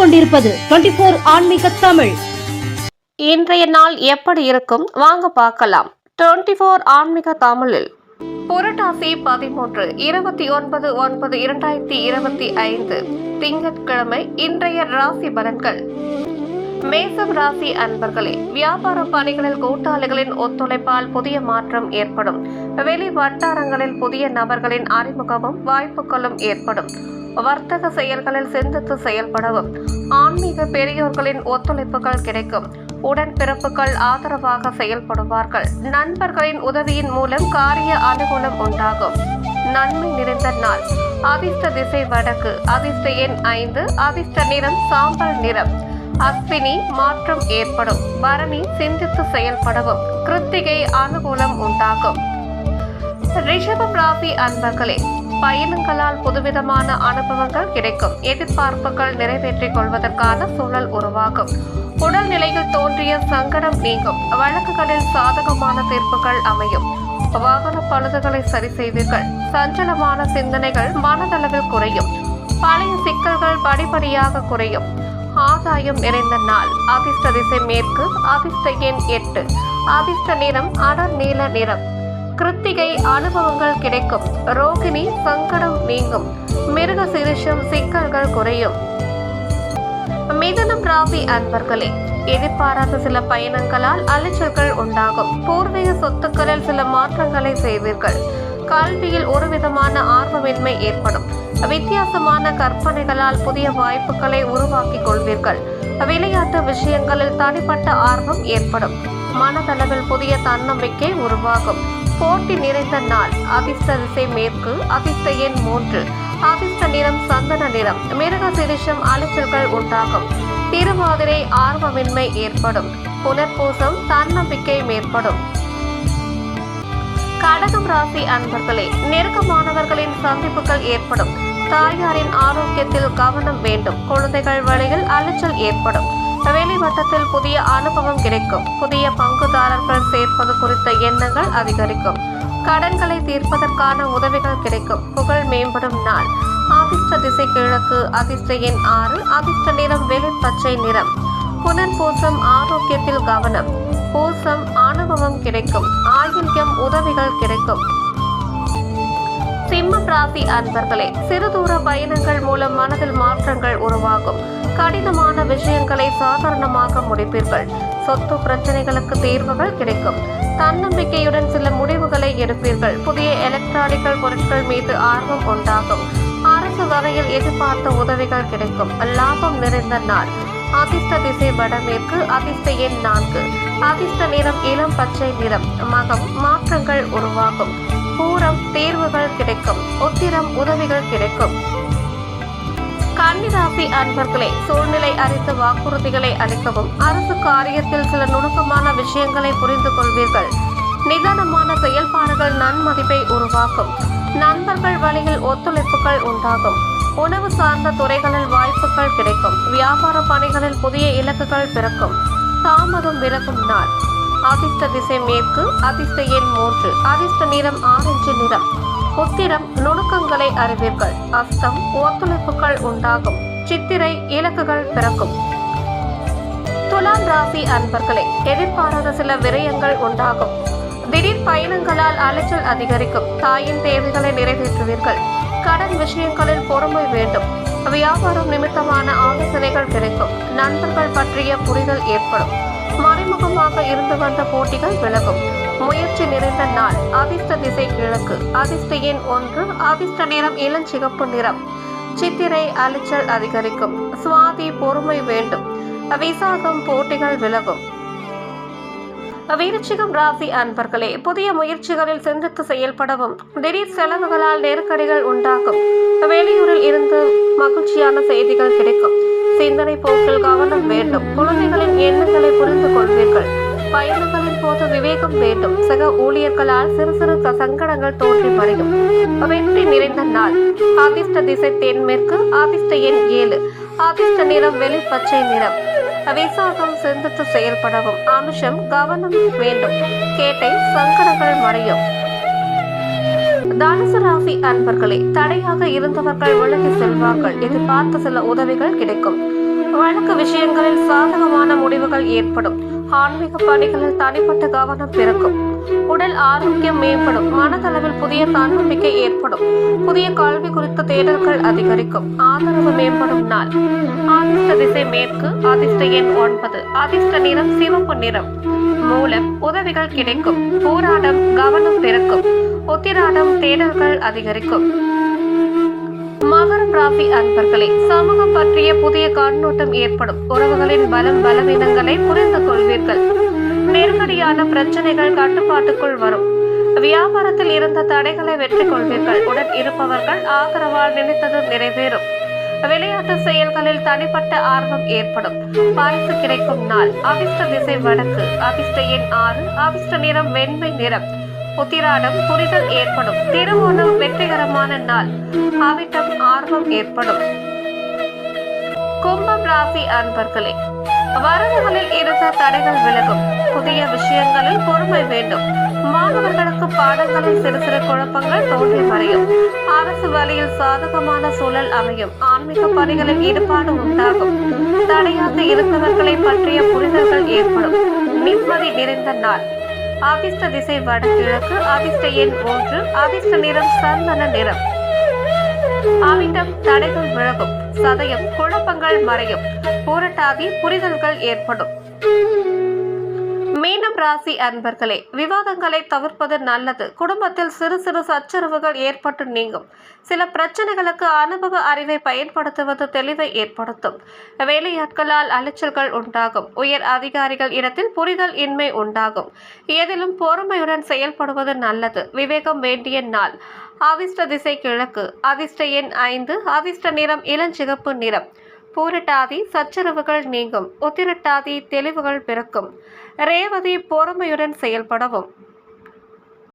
கொண்டிருப்பது twenty four ஆன்மீக தமிழ். இன்றைய நாள் எப்படி இருக்கும்? வாங்க பார்க்கலாம். டுவெண்ட்டி ஃபோர் ஆன்மீக தமிழில். புரட்டாசி பதிமூன்று இருபத்தி ஒன்பது ஒன்பது இரண்டாயிரத்தி இருபத்தி ஐந்து திங்கட்கிழமை இன்றைய ராசி பலன்கள். மேசம் ராசி அன்பர்களே வியாபார பணிகளில் கூட்டாளிகளின் ஒத்துழைப்பால் புதிய மாற்றம் ஏற்படும். வெளி வட்டாரங்களில் புதிய நபர்களின் அறிமுகமும் வாய்ப்புகளும் ஏற்படும். வர்த்தக செயல்களில் சிந்தித்து செயல்படவும் ஆன்மீக பெரியோர்களின் ஒத்துழைப்புகள் கிடைக்கும். உடன்பிறப்புகள் ஆதரவாக செயல்படுவார்கள். நண்பர்களின் உதவியின் மூலம் காரிய அனுகூலம் உண்டாகும். நன்மை நிறைந்த நாள். அதிர்ஷ்ட திசை வடக்கு. அதிர்ஷ்ட எண் ஐந்து. அதிர்ஷ்ட நிறம் சாம்பல் நிறம். அஸ்வினி மாற்றம் ஏற்படும். பரணி சிந்தித்து செயல்படவும் கிருத்திகை அனுகூலம் உண்டாகும். ரிஷபம் ராசி அன்பர்களே பயணங்களால் புதுவிதமான அனுபவங்கள் கிடைக்கும். எதிர்பார்ப்புகள் நிறைவேற்றிக் கொள்வதற்கான சூழல் உருவாகும். உடல்நிலையில் தோன்றிய சங்கடம் நீங்கும். வழக்குகளில் சாதகமான தீர்ப்புகள் அமையும். வாகன பழுதுகளை சரி செய்வீர்கள். சஞ்சலமான சிந்தனைகள் மனதளவில் குறையும். பழைய சிக்கல்கள் படிப்படியாக குறையும். ஆதாயம் நிறைந்த நாள். அதிர்ஷ்ட திசை மேற்கு அதிர்ஷ்ட எண் எட்டு. அதிர்ஷ்ட நிறம் அடர் நீல நிறம். கிருத்திகை அனுபவங்கள் கிடைக்கும். ரோகிணி சங்கடம் நீங்கும். மிருக சிரிஷம் சிக்கல்கள் குறையும். மிதனம் ராசி அன்பர்களே எதிர்பாராத சில பயணங்களால் அலைச்சல்கள் உண்டாகும். பூர்வீக சொத்துக்களில் சில மாற்றங்களை செய்வீர்கள். கல்வியில் ஒரு விதமான ஆர்வமின்மை ஏற்படும். வித்தியாசமான கற்பனைகளால் புதிய வாய்ப்புகளை உருவாக்கிக் கொள்வீர்கள். விளையாட்டு விஷயங்களில் தனிப்பட்ட ஆர்வம் ஏற்படும். மனதளவில் புதிய தன்னம்பிக்கை உருவாகும். போட்டி நிறைந்த நாள். அபிஸ்த திசை மேற்கு அபிஸ்த எண் மூன்று. அபிஸ்த நிறம் சந்தன நிறம். மிருக சிரிஷம் அலைச்சல்கள் உண்டாகும். திருவாதிரை ஆர்வமின்மை ஏற்படும். புனர்பூசம் தன்னம்பிக்கை மேற்படும். கடகம் ராசி அன்பர்களே நெருக்கமானவர்களின் சந்திப்புகள் ஏற்படும். தாயாரின் ஆரோக்கியத்தில் கவனம் வேண்டும். குழந்தைகள் வழியில் அலைச்சல் ஏற்படும். வெளிவட்டத்தில் புதிய அனுபவம் கிடைக்கும். புதிய பங்குதாரர்கள் சேர்ப்பது குறித்த எண்ணங்கள் அதிகரிக்கும். கடன்களை தீர்ப்பதற்கான உதவிகள் கிடைக்கும். புகழ் மேம்படும் நாள். அதிர்ஷ்ட திசை கிழக்கு அதிர்ஷ்ட எண் ஆறு அதிர்ஷ்ட நிறம் வெளி பச்சை நிறம். புனர்பூசம் ஆரோக்கியத்தில் கவனம். பூசம் அனுபவம் கிடைக்கும். ஆயுள்யம் உதவிகள் கிடைக்கும். சிம்ம ராசி அன்பர்களே சிறு தூர பயணங்கள் மூலம் மனதில் மாற்றங்கள் உருவாகும். கடினமான விஷயங்களை சாதாரணமாக முடிப்பீர்கள். சொத்து பிரச்சனைகளுக்கு தீர்வுகள் கிடைக்கும். தன்னம்பிக்கையுடன் சில முடிவுகளை எடுப்பீர்கள். புதிய எலக்ட்ரானிக்கல் பொருட்கள் மீது ஆர்வம் உண்டாகும். அரசு வகையில் எதிர்பார்த்த உதவிகள் கிடைக்கும். லாபம் நிறைந்த நாள். அதிர்ஷ்ட திசை வடமேற்கு அதிர்ஷ்ட எண் நான்கு. அதிர்ஷ்ட நிறம் இளம் பச்சை நிறம். மகம் மாற்றங்கள் உருவாகும். பூரம் தேர்வுகள் கிடைக்கும். உத்திரம் உதவிகள் கிடைக்கும். கன்னிராசி அன்பர்களே சூழ்நிலை அறிந்து வாக்குறுதிகளை அளிக்கவும் அரசு காரியத்தில் சில நுணுக்கமான விஷயங்களை புரிந்து கொள்வீர்கள். நிதானமான செயல்பாடுகள் நன்மதிப்பை உருவாக்கும். நண்பர்கள் வழியில் ஒத்துழைப்புகள் உண்டாகும். உணவு சார்ந்த துறைகளில் வாய்ப்புகள் கிடைக்கும். வியாபார பணிகளில் புதிய இலக்குகள் பிறக்கும். தாமதம் விலகும் நாள். அதிர்ஷ்ட திசை மேற்கு அதிர்ஷ்ட எண் மூன்று. அதிர்ஷ்ட நிறம் ஆரஞ்சு நிறம். உத்திரம் நுணுக்கங்களை அறிவீர்கள். அஸ்தம் ஒத்துழைப்புகள் உண்டாகும். சித்திரை இலக்குகள் பிறக்கும். துலாம் ராசி அன்பர்களே எதிர்பாராத சில விரயங்கள் உண்டாகும். திடீர் பயணங்களால் அலைச்சல் அதிகரிக்கும். தாயின் தேவைகளை நிறைவேற்றுவீர்கள். கடன் விஷயங்களில் பொறுமை வேண்டும். வியாபாரம் நிமித்தமான ஆலோசனைகள் கிடைக்கும். நண்பர்கள் பற்றிய புரிதல் ஏற்படும். மறைமுகமாக இருந்து வந்த போட்டிகள் விலகும். முயற்சி நிறைந்த நாள் அதிர்ஷ்ட திசை கிழக்கு. அதிர்ஷ்ட எண் ஒன்று அதிர்ஷ்ட நிறம் இளஞ்சிகப்பு நிறம். சித்திரை அலைச்சல் அதிகரிக்கும். சுவாதி பொறுமை வேண்டும். விசாகம் போட்டிகள் விலகும். விருச்சிகம் ராசி அன்பர்களே புதிய முயற்சிகளில் சிந்தித்து செயல்படவும். திடீர் செலவுகளால் நெருக்கடிகள் உண்டாகும். வெளியூரில் இருந்து மகிழ்ச்சியான செய்திகள் கிடைக்கும். சிந்தனை போக்கில் கவனம் வேண்டும். குழந்தைகளின் எண்ணங்களை புரிந்து கொள்வீர்கள் பயணங்களின் போது விவேகம் வேண்டும். சக ஊழியர்களால் சிறு சிறு சங்கடங்கள் தோன்றி மறையும். வெற்றி நிறைந்த நாள். ஆதிஷ்ட திசை தென்மேற்கு ஆதிஷ்ட எண் ஏழு. ஆதிஷ்ட நிறம் வெளி பச்சை நிறம். விசாகம் சிந்தித்து செயல்படவும். அனுஷம் கவனம் வேண்டும். கேட்டை சங்கடங்கள் மறையும். தனுசு ராசி அன்பர்களே தடையாக இருந்தவர்கள் விலகி செல்வார்கள். எதிர்பார்த்த சில உதவிகள் கிடைக்கும். வழக்கு விஷயங்களில் சாதகமான முடிவுகள் ஏற்படும். ஆன்மீக பணிகளில் தனிப்பட்ட கவனம் பிறக்கும். உடல் ஆரோக்கியம் மேம்படும். மனதளவில் புதிய தன்னம்பிக்கை ஏற்படும். புதிய கல்வி குறித்த தேடல்கள் அதிகரிக்கும். ஆதரவு மேம்படும் நாள். அதிர்ஷ்ட திசை மேற்கு அதிர்ஷ்ட எண் ஒன்பது. அதிர்ஷ்ட நிறம் சிவப்பு நிறம். மூலம் உதவிகள் கிடைக்கும். போராடம் கவனம் பிறக்கும். உத்திராடம் தேடல்கள் அதிகரிக்கும். மகரம் பிராபி அன்பர்களே சமூகம் பற்றிய புதிய கண்ணோட்டம் ஏற்படும். உறவுகளின் பலம் பலவீனங்களை புரிந்து கொள்வீர்கள். நெருக்கடியான பிரச்சனைகள் கட்டுப்பாட்டுக்குள் வரும். வியாபாரத்தில் இருந்த தடைகளை வெற்றி கொள்வீர்கள். உடன் இருப்பவர்கள் ஆதரவால் நினைத்தது நிறைவேறும். விளையாட்டு செயல்களில் தனிப்பட்ட ஆர்வம் ஏற்படும். பரிசு கிடைக்கும் நாள். அபிஷ்ட திசை வடக்கு. அபிஷ்ட எண் ஆறு. அபிஷ்ட நிறம் வெண்மை நிறம். உத்திராடம் புரிதல் ஏற்படும். திருவோணம் வெற்றிகரமான நாள். அவிட்டம் ஆர்வம் ஏற்படும். கும்பம் ராசி அன்பர்களே வரவுகளில் இருந்த தடைகள் விலகும். புதிய விஷயங்களில் பொறுமை வேண்டும். மாணவர்களுக்கு பாடங்களில் சிறு சிறு குழப்பங்கள் தோன்றி மறையும். அரசு வழியில் சாதகமான சூழல் அமையும். ஆன்மீக பணிகளில் ஈடுபாடு உண்டாகும். தடையாக இருந்தவர்களை பற்றிய புரிதல்கள் ஏற்படும். நிம்மதி நிறைந்த நாள். அதிர்ஷ்ட திசை வடகிழக்கு அதிர்ஷ்ட எண் ஒன்று அதிர்ஷ்ட நிறம் சந்தன நிறம். ஆவிட்டம் தடைகள் விலகும் சதயம் குழப்பங்கள் மறையும் பூரட்டாதி புரிதல்கள் ஏற்படும். மீனம் ராசி அன்பர்களே விவாதங்களை தவிர்ப்பது நல்லது. குடும்பத்தில் சிறு சிறு சச்சரவுகள் ஏற்பட்டு நீங்கும். சில பிரச்சனைகளுக்கு அனுபவ அறிவை பயன்படுத்துவது தெளிவை ஏற்படுத்தும். வேலையாட்களால் அலைச்சல்கள் உண்டாகும். உயர் அதிகாரிகள் இடத்தில் புரிதல் இன்மை உண்டாகும். எதிலும் பொறுமையுடன் செயல்படுவது நல்லது. விவேகம் வேண்டிய நாள். அதிர்ஷ்ட திசை கிழக்கு. அதிர்ஷ்ட எண் ஐந்து. அதிர்ஷ்ட நிறம் இளஞ்சிகப்பு நிறம். பூரட்டாதி சச்சரவுகள் நீங்கும். உத்திரட்டாதி தெளிவுகள் பிறக்கும். ரேவதி பொறுமையுடன் செயல்படவும்.